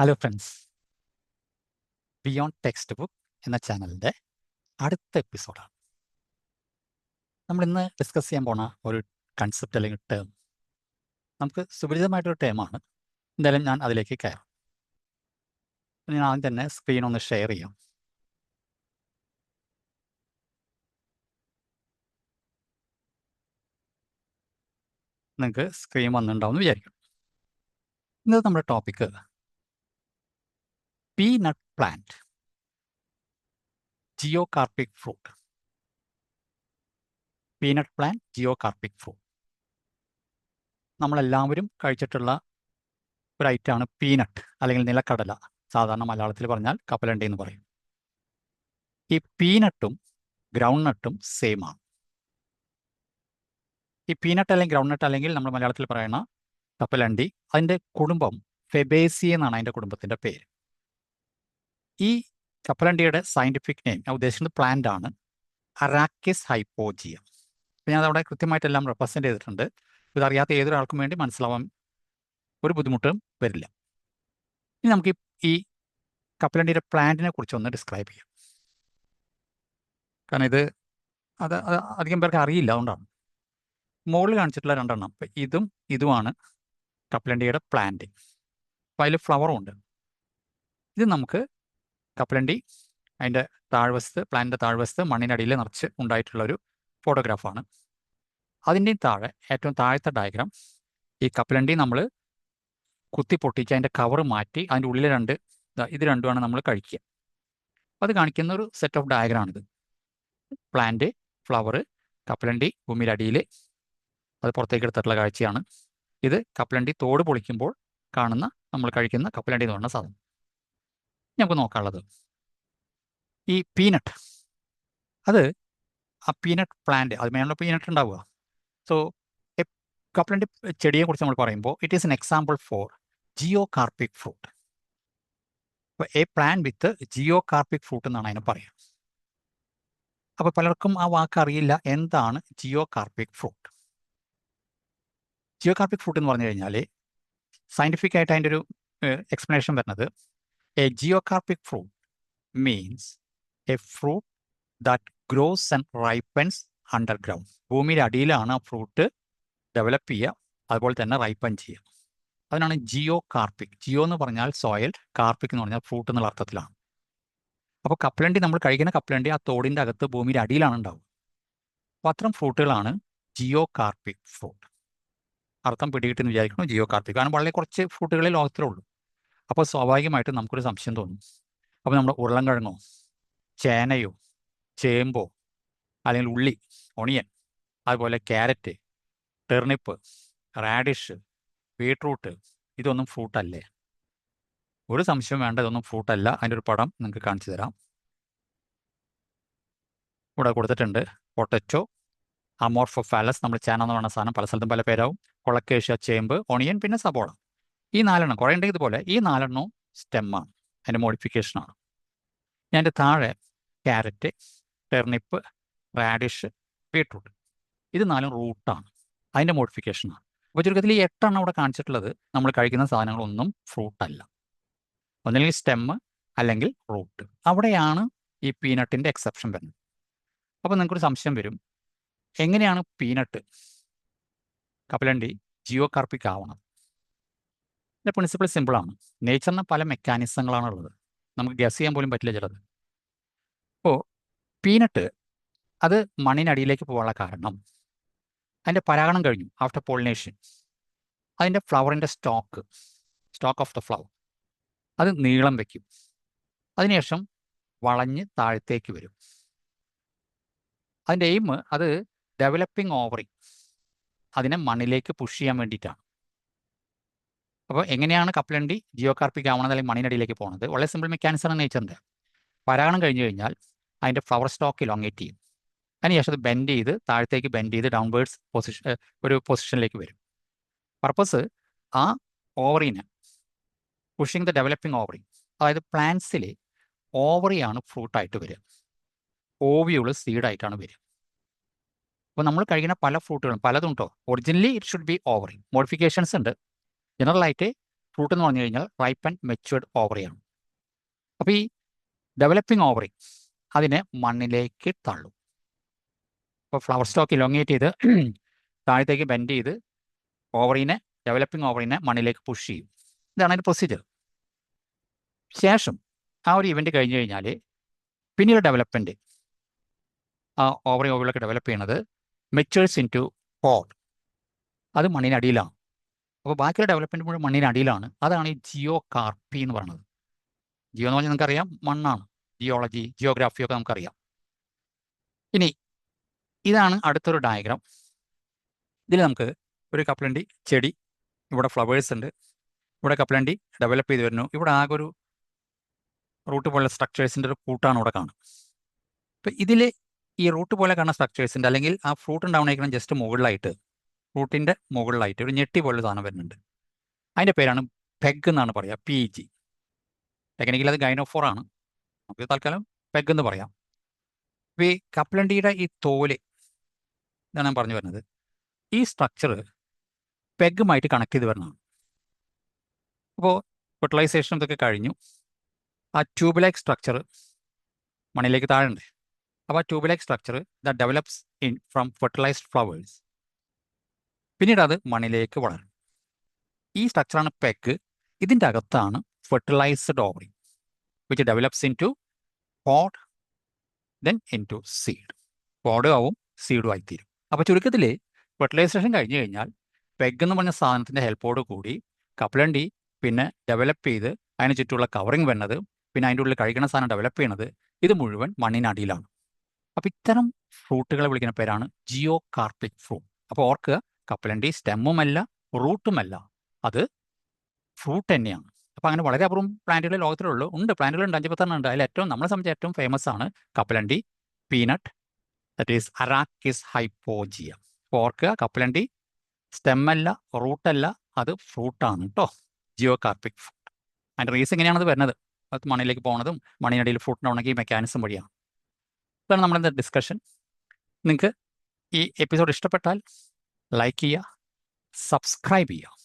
Hello friends beyond textbook എന്ന ചാനലിന്റെ അടുത്ത എപ്പിസോഡാണ് നമ്മൾ ഇന്ന് ഡിസ്കസ് ചെയ്യാൻ പോണ ഒരു കൺസെപ്റ്റ് അല്ലെങ്കിൽ ടേം നമുക്ക് സുപരിചിതമായിട്ടൊരു ടേമാണ് എന്തായാലും ഞാൻ അതിലേക്ക് കയറാം. ഞാൻ ആദ്യം തന്നെ സ്ക്രീൻ ഒന്ന് ഷെയർ ചെയ്യാം. നിങ്ങൾക്ക് സ്ക്രീൻ വന്നിട്ടുണ്ടാവും എന്ന് വിചാരിക്കും ഇന്നത്തെ നമ്മുടെ topic peanut plant geo fruit. Peanut plant geocarpic fruit നമ്മളെല്ലാവരും കഴിച്ചിട്ടുള്ള ഒരു ആണ് പീനട്ട് അല്ലെങ്കിൽ നിലക്കടല സാധാരണ മലയാളത്തിൽ പറഞ്ഞാൽ കപ്പലണ്ടി എന്ന് പറയും. ഈ പീനട്ടും ഗ്രൗണ്ട് നട്ടും സെയിം ആണ്. ഈ പീനട്ട് അല്ലെങ്കിൽ ഗ്രൗണ്ട് നട്ട് അല്ലെങ്കിൽ നമ്മൾ മലയാളത്തിൽ പറയുന്ന കപ്പലണ്ടി അതിന്റെ കുടുംബം ഫെബേസി എന്നാണ് അതിന്റെ കുടുംബത്തിന്റെ പേര്. ഈ കപ്പലണ്ടിയുടെ സയന്റിഫിക് നെയിം ഞാൻ ഉദ്ദേശിക്കുന്നത് പ്ലാന്റ് ആണ്. അറാക്കിസ് ഹൈപ്പോജിയ ഞാൻ അവിടെ കൃത്യമായിട്ടെല്ലാം റെപ്രസെന്റ് ചെയ്തിട്ടുണ്ട്. ഇതറിയാത്ത ഏതൊരാൾക്കും വേണ്ടി മനസ്സിലാവാൻ ഒരു ബുദ്ധിമുട്ടും വരില്ല. ഇനി നമുക്ക് ഈ കപ്പലണ്ടിയുടെ പ്ലാന്റിനെ കുറിച്ച് ഒന്ന് ഡിസ്ക്രൈബ് ചെയ്യാം. കാരണം ഇത് അത് അത് അധികം പേർക്ക് അറിയില്ല അതുകൊണ്ടാണ്. മുകളിൽ കാണിച്ചിട്ടുള്ള രണ്ടെണ്ണം. അപ്പം ഇതും ഇതുമാണ് കപ്പലണ്ടിയുടെ പ്ലാന്റ് അപ്പം അതിൽ ഫ്ലവറും ഉണ്ട്. ഇത് നമുക്ക് കപ്പലണ്ടി അതിന്റെ താഴ്വശത്ത് പ്ലാനിന്റെ താഴ്വശത്ത് മണ്ണിനടിയിൽ നിറച്ച് ഉണ്ടായിട്ടുള്ള ഒരു ഫോട്ടോഗ്രാഫാണ്. അതിന്റെയും താഴെ ഏറ്റവും താഴത്തെ ഡയഗ്രാം ഈ കപ്പലണ്ടി നമ്മൾ കുത്തി പൊട്ടിച്ച് അതിന്റെ കവർ മാറ്റി അതിന്റെ ഉള്ളിൽ രണ്ട് ഇത് രണ്ടുമാണ് നമ്മൾ കഴിക്കുക. അത് കാണിക്കുന്ന ഒരു സെറ്റ് ഓഫ് ഡയഗ്രാണിത് പ്ലാന്റ് ഫ്ലവർ കപ്പലണ്ടി ഭൂമിയുടെ അടിയിൽ അത് പുറത്തേക്ക് എടുത്തിട്ടുള്ള കാഴ്ചയാണ്. ഇത് കപ്പലണ്ടി തോട് പൊളിക്കുമ്പോൾ കാണുന്ന നമ്മൾ കഴിക്കുന്ന കപ്പലണ്ടി എന്ന് പറയുന്ന സാധനം. നമുക്ക് നോക്കാനുള്ളത്. ഈ പീനട്ട് അത് ആ പീനട്ട് പ്ലാന്റ് അത് മേലുള്ള പീനട്ട് ഉണ്ടാവുക. സോ കപ്പലിന്റെ ചെടിയെ കുറിച്ച് നമ്മൾ പറയുമ്പോൾ it is an example for geocarpic fruit അപ്പോൾ a plant with geocarpic fruit എന്നാണ് അതിനെ പറയുക. അപ്പോൾ പലർക്കും ആ വാക്ക് അറിയില്ല എന്താണ് geocarpic fruit geocarpic fruit എന്ന് പറഞ്ഞു കഴിഞ്ഞാൽ സയന്റിഫിക് ആയിട്ട് അതിന്റെ ഒരു എക്സ്പ്ലനേഷൻ വരുന്നത് a geocarpic fruit means a fruit that grows and ripens underground ഭൂമിയുടെ അടിയിലാണ് ആ ഫ്രൂട്ട് ഡെവലപ്പ് ചെയ്യുക അതുപോലെ തന്നെ റൈപ്പൻ ചെയ്യുക. അതിനാണ് ജിയോ കാർപ്പിക് ജിയോ എന്ന് പറഞ്ഞാൽ സോയിൽ കാർപ്പിക് എന്ന് പറഞ്ഞാൽ ഫ്രൂട്ട് എന്നുള്ള അർത്ഥത്തിലാണ്. അപ്പോൾ കപ്പലണ്ടി നമ്മൾ കഴിക്കുന്ന കപ്പലണ്ടി ആ തോടിന്റെ അകത്ത് ഭൂമിയുടെ അടിയിലാണ് ഉണ്ടാവുക. അപ്പോൾ അത്തരം ഫ്രൂട്ടുകളാണ് ജിയോ കാർപ്പിക് ഫ്രൂട്ട് അർത്ഥം പിടികിട്ടെന്ന് വിചാരിക്കണം ജിയോ കാർപ്പിക് കാരണം വളരെ കുറച്ച് ഫ്രൂട്ടുകളെ ലോകത്തിലുള്ളൂ. അപ്പോൾ സ്വാഭാവികമായിട്ടും നമുക്കൊരു സംശയം തോന്നും. അപ്പോൾ നമ്മൾ ഉരുളൻകിഴങ്ങോ ചേനയോ ചേമ്പോ അല്ലെങ്കിൽ ഉള്ളി ഒണിയൻ അതുപോലെ ക്യാരറ്റ് ടെർണിപ്പ് റാഡിഷ് ബീട്രൂട്ട് ഇതൊന്നും ഫ്രൂട്ടല്ലേ ഒരു സംശയം വേണ്ട ഇതൊന്നും ഫ്രൂട്ടല്ല അതിന്റെ ഒരു പടം നിങ്ങൾക്ക് കാണിച്ചു തരാം. ഇവിടെ കൊടുത്തിട്ടുണ്ട് പൊട്ടറ്റോ അമോർഫോ ഫാലസ് നമ്മൾ ചേന എന്ന് പറയുന്ന സാധനം പല സ്ഥലത്തും പല പേരാവും. കൊളക്കേഷ്യ ചേമ്പ് ഒണിയൻ പിന്നെ സബോള. ഈ നാലെണ്ണം കുറേ ഉണ്ടെങ്കിൽ ഇതുപോലെ ഈ നാലെണ്ണവും സ്റ്റെമ്മാണ് അതിന്റെ മോഡിഫിക്കേഷനാണ് ഞാൻ എന്റെ താഴെ ക്യാരറ്റ് ടെർണിപ്പ് റാഡിഷ് ബീട്രൂട്ട് ഇത് നാലും റൂട്ടാണ് അതിന്റെ മോഡിഫിക്കേഷനാണ് അപ്പോൾ ചുരുക്കത്തിൽ ഈ എട്ടെണ്ണം അവിടെ കാണിച്ചിട്ടുള്ളത് നമ്മൾ കഴിക്കുന്ന സാധനങ്ങളൊന്നും ഫ്രൂട്ടല്ല ഒന്നില്ലെങ്കിൽ സ്റ്റെമ്മ് അല്ലെങ്കിൽ റൂട്ട് അവിടെയാണ് ഈ പീനട്ടിന്റെ എക്സെപ്ഷൻ വരുന്നത്. അപ്പോൾ നിങ്ങൾക്കൊരു സംശയം വരും. എങ്ങനെയാണ് പീനട്ട് കപ്പലണ്ടി ജിയോ കാർപ്പിക് ഇതിന്റെ പ്രിൻസിപ്പിൾ സിമ്പിളാണ് നേച്ചറിന് പല മെക്കാനിസങ്ങളാണ് ഉള്ളത് നമുക്ക് ഗസ് ചെയ്യാൻ പോലും പറ്റില്ല ചിലത്. അപ്പോൾ പീനട്ട് അത് മണ്ണിനടിയിലേക്ക് പോകാനുള്ള കാരണം. അതിന്റെ പരാഗണം കഴിഞ്ഞു ആഫ്റ്റർ പോളിനേഷൻ അതിന്റെ ഫ്ലവറിന്റെ stalk stalk of the flower അത് നീളം വയ്ക്കും അതിനുശേഷം വളഞ്ഞ് താഴത്തേക്ക് വരും. അതിന്റെ എയിം അത് ഡെവലപ്പിംഗ് ഓവറി അതിനെ മണ്ണിലേക്ക് പുഷ് ചെയ്യാൻ വേണ്ടിയിട്ടാണ്. അപ്പോൾ എങ്ങനെയാണ് കപ്പലണ്ടി ജിയോ കാർപ്പിക് ആവണത് അല്ലെങ്കിൽ മണ്ണിനടിയിലേക്ക് പോകുന്നത് വളരെ സിമ്പിൾ മെക്കാനിസം നേച്ചറിന്റെ പരാഗണം കഴിഞ്ഞു കഴിഞ്ഞാൽ അതിന്റെ ഫ്ലവർ സ്റ്റോക്ക് ലോങ്ങേറ്റ് ചെയ്യും. അതിനുശേഷം അത് ബെൻഡ് ചെയ്ത് താഴത്തേക്ക് ബെൻഡ് ചെയ്ത് ഡൗൺവേർഡ്സ് പൊസിഷൻ ഒരു പൊസിഷനിലേക്ക് വരും. പർപ്പസ് ആ ഓവറിനെ പുഷിങ് ദ ഡെവലപ്പിംഗ് ഓവറി അതായത് പ്ലാന്റ്സിൽ ഓവറിയാണ് ഫ്രൂട്ടായിട്ട് വരിക. ഓവിയുള്ള സീഡായിട്ടാണ് വരിക. അപ്പോൾ നമ്മൾ കഴിക്കുന്ന പല ഫ്രൂട്ടുകളും പലതും ഉണ്ടോ? Originally it should be ovary modifications ഉണ്ട്. ജനറലായിട്ട് ഫ്രൂട്ട് എന്ന് പറഞ്ഞു കഴിഞ്ഞാൽ റൈപ്പ് ആൻഡ് മെച്ചുവേർഡ് ഓവറിയാണ് അപ്പോൾ ഈ ഡെവലപ്പിംഗ് ഓവറി അതിനെ മണ്ണിലേക്ക് തള്ളും. അപ്പോൾ ഫ്ലവർ സ്റ്റോക്ക് ഇലോങ്ങേറ്റ് ചെയ്ത് താഴത്തേക്ക് ബെൻഡ് ചെയ്ത് ഓവറിനെ ഡെവലപ്പിംഗ് ഓവറിനെ മണ്ണിലേക്ക് പുഷ് ചെയ്യും. ഇതാണ് അതിന്റെ പ്രൊസീജിയർ ശേഷം ആ ഒരു ഇവന്റ് കഴിഞ്ഞ് കഴിഞ്ഞാൽ പിന്നീട് ഡെവലപ്മെന്റ് ആ ഓവറി ഓവറിലൊക്കെ ഡെവലപ്പ് ചെയ്യണത് മെച്ചേഴ്സ് ഇൻ ടു ഹോൾ അത് മണ്ണിനടിയിലാണ്. അപ്പോൾ ബാക്കിയുള്ള ഡെവലപ്മെന്റ് മുഴുവൻ മണ്ണിനടിയിലാണ് അതാണ് ഈ ജിയോ കാർപ്പി എന്ന് പറയുന്നത്. ജിയോ എന്ന് പറഞ്ഞാൽ നമുക്കറിയാം മണ്ണാണ്. ജിയോളജി ജിയോഗ്രാഫി ഒക്കെ നമുക്കറിയാം. ഇനി ഇതാണ് അടുത്തൊരു ഡയഗ്രാം ഇതിൽ നമുക്ക് ഒരു കപ്പലണ്ടി ചെടി ഇവിടെ ഫ്ലവേഴ്സ് ഉണ്ട്. ഇവിടെ കപ്പലണ്ടി ഡെവലപ്പ് ചെയ്ത് വരുന്നു. ഇവിടെ ആകെ ഒരു റൂട്ട് പോലെ സ്ട്രക്ചേഴ്സിന്റെ ഒരു കൂട്ടാണ് ഇവിടെ കാണുന്നത്. അപ്പം ഇതിൽ ഈ റൂട്ട് പോലെ കാണുന്ന സ്ട്രക്ചേഴ്സിന്റെ അല്ലെങ്കിൽ ആ ഫ്രൂട്ട് ഉണ്ടാവണേക്കണം ജസ്റ്റ് മുകളിലായിട്ട്. ഫ്രൂട്ടിന്റെ മുകളിലായിട്ട് ഒരു ഞെട്ടി പോലെ സാധനം വരുന്നുണ്ട്. അതിന്റെ പേരാണ് പെഗ് എന്നാണ് പറയുക പി ജി ടെക്നിക്കൽ അത് ഗൈനോഫോർ ആണ്. നമുക്ക് തൽക്കാലം പെഗ് എന്ന് പറയാം. അപ്പോൾ ഈ കപ്പലണ്ടിയുടെ ഈ തോൽ ഇതാണ് ഞാൻ പറഞ്ഞു വരുന്നത്. ഈ സ്ട്രക്ചർ പെഗുമായിട്ട് കണക്ട് ചെയ്ത് വരുന്നതാണ്. അപ്പോൾ ഫെർട്ടിലൈസേഷൻ ഇതൊക്കെ കഴിഞ്ഞു. ആ ട്യൂബ് ലൈക്ക് സ്ട്രക്ചർ മണിലേക്ക് താഴെ ഉണ്ട് അപ്പോൾ ആ tube like structure the develops in from fertilised flowers പിന്നീട് അത് മണ്ണിലേക്ക് വളരും. ഈ സ്ട്രക്ചറാണ് പെക്ക് ഇതിന്റെ അകത്താണ് fertilised ovary which develops into pod then into seed pod ആവും സീഡും ആയിത്തീരും. അപ്പോൾ ചുരുക്കത്തിൽ ഫെർട്ടിലൈസേഷൻ കഴിഞ്ഞ് കഴിഞ്ഞാൽ പെഗ് എന്ന് പറഞ്ഞ സാധനത്തിന്റെ ഹെൽപ്പോട് കൂടി കപ്പലണ്ടി പിന്നെ ഡെവലപ്പ് ചെയ്ത് അതിന് ചുറ്റുമുള്ള കവറിങ് വരുന്നത് പിന്നെ അതിന്റെ ഉള്ളിൽ കഴിക്കുന്ന സാധനം ഡെവലപ്പ് ചെയ്യണത് ഇത് മുഴുവൻ മണ്ണിനടിയിലാണ് അപ്പോൾ ഇത്തരം ഫ്രൂട്ടുകളെ വിളിക്കുന്ന പേരാണ് ജിയോ കാർപ്പിക് ഫ്രൂട്ട് അപ്പോൾ ഓർക്കുക കപ്പലണ്ടി സ്റ്റെമ്മുമല്ല റൂട്ടുമല്ല. അത് ഫ്രൂട്ട് തന്നെയാണ്. അപ്പോൾ അങ്ങനെ വളരെ അപൂർവം പ്ലാന്റുകൾ ലോകത്തിലുള്ളൂ. ഉണ്ട് പ്ലാന്റുകൾ ഉണ്ട് അഞ്ച് ഉണ്ട്. അതിൽ ഏറ്റവും നമ്മളെ സംബന്ധിച്ച് ഏറ്റവും ഫേമസ് ആണ് കപ്പലണ്ടി peanut that is Arachis hypogaea ഓർക്കുക കപ്പലണ്ടി സ്റ്റെമ്മല്ല റൂട്ടല്ല അത് ഫ്രൂട്ടാണ് കേട്ടോ ജിയോ കാർപ്പിക് ഫ്രൂട്ട് അതിന്റെ റീസ് എങ്ങനെയാണത് വരുന്നത്? അത് മണ്ണിലേക്ക് പോകുന്നതും മണ്ണിനടിയിൽ ഫ്രൂട്ടിനുണ്ടെങ്കിൽ ഈ മെക്കാനിസം വഴിയാണ്. ഇതാണ് നമ്മുടെ ഡിസ്കഷൻ നിങ്ങൾക്ക് ഈ എപ്പിസോഡ് ഇഷ്ടപ്പെട്ടാൽ ലൈക്ക് ചെയ്യുക സബ്സ്ക്രൈബ് ചെയ്യുക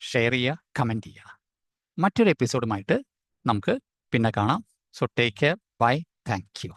ഷെയർ ചെയ്യുക കമന്റ് ചെയ്യുക. മറ്റൊരു എപ്പിസോഡുമായിട്ട് നമുക്ക് പിന്നെ കാണാം. So take care bye thank you